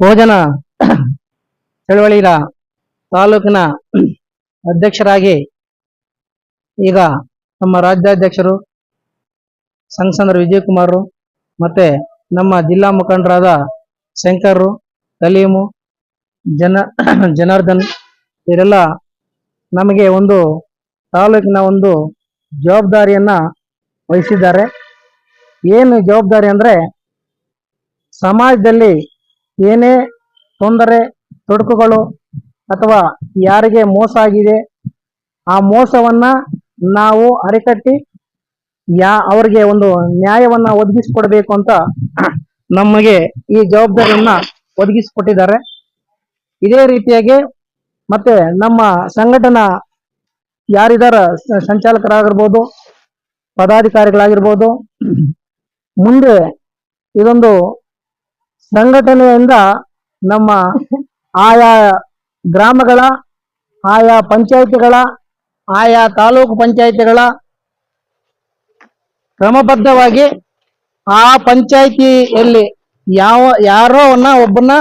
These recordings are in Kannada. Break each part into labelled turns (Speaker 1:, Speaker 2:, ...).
Speaker 1: ಭೋಜನ ಚಳವಳಿಯ ತಾಲೂಕಿನ ಅಧ್ಯಕ್ಷರಾಗಿ ಈಗ ನಮ್ಮ ರಾಜ್ಯಾಧ್ಯಕ್ಷರು ಸಂಸದರು ವಿಜಯಕುಮಾರ್ ಮತ್ತೆ ನಮ್ಮ ಜಿಲ್ಲಾ ಮುಖಂಡರಾದ ಶಂಕರ್ ಕಲೀಮು ಜನ, ಜನಾರ್ದನ್, ಇವರೆಲ್ಲ ನಮಗೆ ಒಂದು ತಾಲೂಕಿನ ಒಂದು ಜವಾಬ್ದಾರಿಯನ್ನ ವಹಿಸಿದ್ದಾರೆ. ಏನು ಜವಾಬ್ದಾರಿ ಅಂದ್ರೆ ಸಮಾಜದಲ್ಲಿ ಏನೇ ತೊಂದರೆ, ತೊಡಕುಗಳು ಅಥವಾ ಯಾರಿಗೆ ಮೋಸ ಆಗಿದೆ, ಆ ಮೋಸವನ್ನ ನಾವು ಅರಿಕಟ್ಟಿ ಯಾ, ಅವ್ರಿಗೆ ಒಂದು ನ್ಯಾಯವನ್ನ ಒದಗಿಸಿಕೊಡ್ಬೇಕು ಅಂತ ನಮಗೆ ಈ ಜವಾಬ್ದಾರಿಯನ್ನ ಒದಗಿಸಿಕೊಟ್ಟಿದ್ದಾರೆ. ಇದೇ ರೀತಿಯಾಗಿ ಮತ್ತೆ ನಮ್ಮ ಸಂಘಟನಾ ಯಾರಿದಾರ ಸಂಚಾಲಕರಾಗಿರ್ಬೋದು, ಪದಾಧಿಕಾರಿಗಳಾಗಿರ್ಬೋದು, ಮುಂದೆ ಇದೊಂದು ಸಂಘಟನೆಯಿಂದ ನಮ್ಮ ಆಯಾ ಗ್ರಾಮಗಳ, ಆಯಾ ಪಂಚಾಯಿತಿಗಳ, ಆಯಾ ತಾಲೂಕು ಪಂಚಾಯಿತಿಗಳ ಕ್ರಮಬದ್ಧವಾಗಿ ಆ ಪಂಚಾಯಿತಿಯಲ್ಲಿ ಯಾವ ಯಾರೋವನ್ನ ಒಬ್ಬನ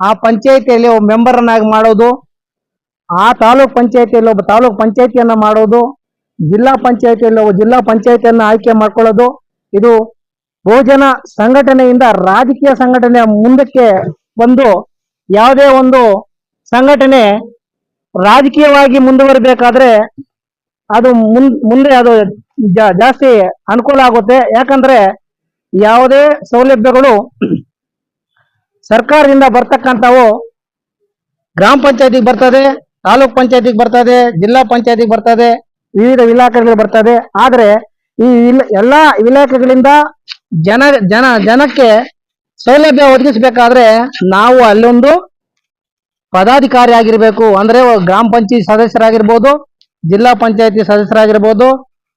Speaker 1: ಆ ಪಂಚಾಯಿತಿಯಲ್ಲಿ ಒಬ್ಬ ಮೆಂಬರ್ನಾಗಿ ಮಾಡೋದು, ಆ ತಾಲೂಕ್ ಪಂಚಾಯಿತಿಯಲ್ಲಿ ಒಬ್ಬ ತಾಲೂಕ್ ಪಂಚಾಯಿತಿಯನ್ನ ಮಾಡೋದು, ಜಿಲ್ಲಾ ಪಂಚಾಯಿತಿಯಲ್ಲಿ ಒಬ್ಬ ಜಿಲ್ಲಾ ಪಂಚಾಯಿತಿಯನ್ನ ಆಯ್ಕೆ ಮಾಡ್ಕೊಳ್ಳೋದು, ಇದು ಬಹುಜನ ಸಂಘಟನೆಯಿಂದ ರಾಜಕೀಯ ಸಂಘಟನೆ ಮುಂದಕ್ಕೆ ಬಂದು ಯಾವುದೇ ಒಂದು ಸಂಘಟನೆ ರಾಜಕೀಯವಾಗಿ ಮುಂದುವರಿಬೇಕಾದ್ರೆ ಅದು ಮುಂದೆ ಅದು ಜಾಸ್ತಿ ಅನುಕೂಲ ಆಗುತ್ತೆ. ಯಾಕಂದ್ರೆ ಯಾವುದೇ ಸೌಲಭ್ಯಗಳು ಸರ್ಕಾರದಿಂದ ಬರ್ತಕ್ಕಂಥವು ಗ್ರಾಮ ಪಂಚಾಯತಿಗೆ ಬರ್ತದೆ, ತಾಲೂಕ್ ಪಂಚಾಯತಿಗೆ ಬರ್ತದೆ, ಜಿಲ್ಲಾ ಪಂಚಾಯತಿಗೆ ಬರ್ತದೆ, ವಿವಿಧ ಇಲಾಖೆಗಳಿಗೆ ಬರ್ತದೆ. ಆದ್ರೆ ಈ ಎಲ್ಲಾ ಇಲಾಖೆಗಳಿಂದ ಜನ ಜನ, ಜನಕ್ಕೆ ಸೌಲಭ್ಯ ಒದಗಿಸಬೇಕಾದ್ರೆ ನಾವು ಅಲ್ಲೊಂದು ಪದಾಧಿಕಾರಿ ಆಗಿರ್ಬೇಕು ಅಂದ್ರೆ ಗ್ರಾಮ ಪಂಚಾಯತ್ ಸದಸ್ಯರಾಗಿರ್ಬೋದು, ಜಿಲ್ಲಾ ಪಂಚಾಯತಿ ಸದಸ್ಯರಾಗಿರ್ಬೋದು,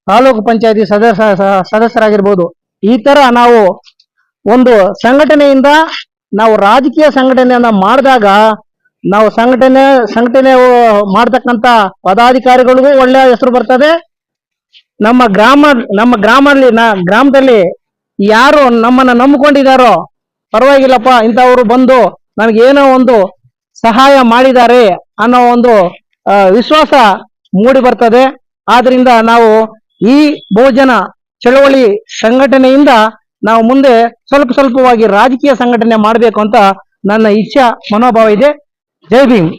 Speaker 1: ತಾಲೂಕು ಪಂಚಾಯತಿ ಸದಸ್ಯ, ಸದಸ್ಯರಾಗಿರ್ಬೋದು. ಈ ತರ ನಾವು ಒಂದು ಸಂಘಟನೆಯಿಂದ ನಾವು ರಾಜಕೀಯ ಸಂಘಟನೆಯನ್ನ ಮಾಡಿದಾಗ ನಾವು ಸಂಘಟನೆ ಸಂಘಟನೆ ಮಾಡ್ತಕ್ಕಂತ ಪದಾಧಿಕಾರಿಗಳಿಗೂ ಒಳ್ಳೆಯ ಹೆಸರು ಬರ್ತದೆ. ನಮ್ಮ ಗ್ರಾಮ, ನಮ್ಮ ಗ್ರಾಮದಲ್ಲಿ ನಾ, ಗ್ರಾಮದಲ್ಲಿ ಯಾರು ನಮ್ಮನ್ನ ನಂಬಿಕೊಂಡಿದಾರೋ ಪರವಾಗಿಲ್ಲಪ್ಪ, ಇಂಥವ್ರು ಬಂದು ನಮ್ಗೆ ಏನೋ ಒಂದು ಸಹಾಯ ಮಾಡಿದ್ದಾರೆ ಅನ್ನೋ ಒಂದು ವಿಶ್ವಾಸ ಮೂಡಿ ಬರ್ತದೆ. ಆದ್ರಿಂದ ನಾವು ಈ ಬಹುಜನ ಚಳವಳಿ ಸಂಘಟನೆಯಿಂದ ನಾವು ಮುಂದೆ ಸ್ವಲ್ಪ ಸ್ವಲ್ಪವಾಗಿ ರಾಜಕೀಯ ಸಂಘಟನೆ ಮಾಡಬೇಕು ಅಂತ ನನ್ನ ಇಚ್ಛಾ, ಮನೋಭಾವ ಇದೆ. ಜೈ ಭೀಮ್.